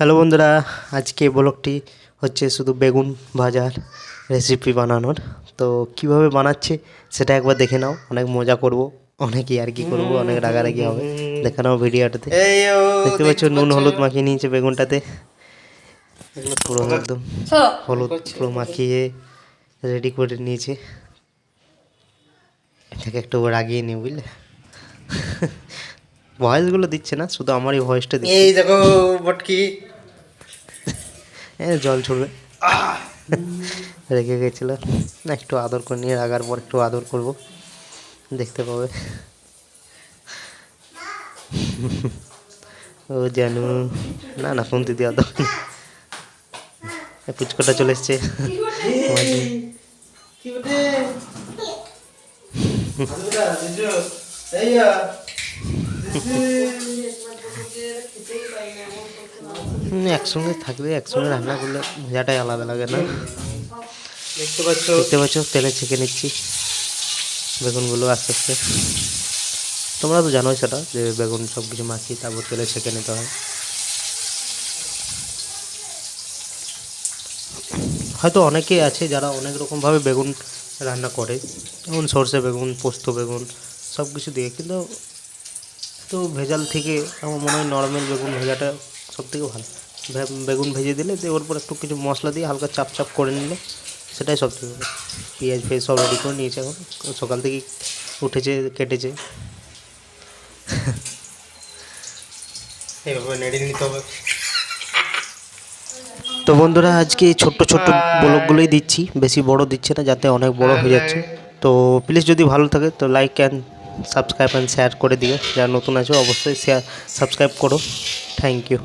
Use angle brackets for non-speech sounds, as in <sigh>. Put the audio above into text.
Hello বন্ধুরা আজকে ব্লগটি হচ্ছে শুধু বেগুন ভাজার রেসিপি বানানোর। তো কীভাবে বানাচ্ছে সেটা একবার দেখে নাও অনেক মজা করব অনেক আর কি করব অনেক রাগারাগি হবে। দেখে নাও ভিডিওটাতে। দেখতে পাচ্ছ নুন হলুদ মাখিয়ে নিয়েছে বেগুনটাতে। পুরো একদম হলুদ পুরো মাখিয়ে রেডি করে নিয়েছে। এটাকে একটু রাগিয়ে নিই বুঝলে। ভয়েসগুলো দিচ্ছে না শুধু আমারই ভয়েসটা দিচ্ছে। এই দেখো বটকি এ জল ছড়বে রেখে গেছিল। না একটু আদর করে নিয়ে রাগার পর একটু আদর করব। দেখতে পাবে। ও জানু। না না ফোন দিদি আদর পুচকোটা চলে এসছে। কি <laughs> একসঙ্গে থাকলে একসঙ্গে রান্না করলে মজাটাই আলাদা লাগে না? দেখতে পাচ্ছ? দেখতে পাচ্ছ? তেলে ছেঁকে নিচ্ছি বেগুনগুলো আস্তে আস্তে। তোমরা তো জানোই সেটা যে বেগুন সব কিছু মাখিয়ে তারপর তেলে ছেঁকে নিতে হয়। হয়তো অনেকেই আছে যারা অনেক রকমভাবে বেগুন রান্না করে। যেমন সর্ষে বেগুন পোস্ত বেগুন সব কিছু দিয়ে। কিন্তু তো ভেজাল থেকে আমার মনে হয় নর্মাল বেগুন ভেজাটা সব থেকে ভালো বেগুন ভেজে দিলে দিয়ে ওর উপর একটু কিছু মশলা দিয়ে হালকা চাপ চাপ করে নিলে সেটাই সব থেকে ভালো। পেঁয়াজ ফেয়াজ সব রেডি করে নিয়েছে এখন। সকাল থেকেই উঠেছে কেটেছে। এইভাবে নেড়ে নিতে হবে। তো বন্ধুরা আজকে এই ছোট্ট ছোট্ট ব্লগগুলোই দিচ্ছি। বেশি বড় দিচ্ছে না যাতে অনেক বড় হয়ে যাচ্ছে। তো প্লিজ যদি ভালো থাকে তো like and subscribe and share করে দিও। যারা নতুন আছে অবশ্যই শেয়ার সাবস্ক্রাইব করো। Thank you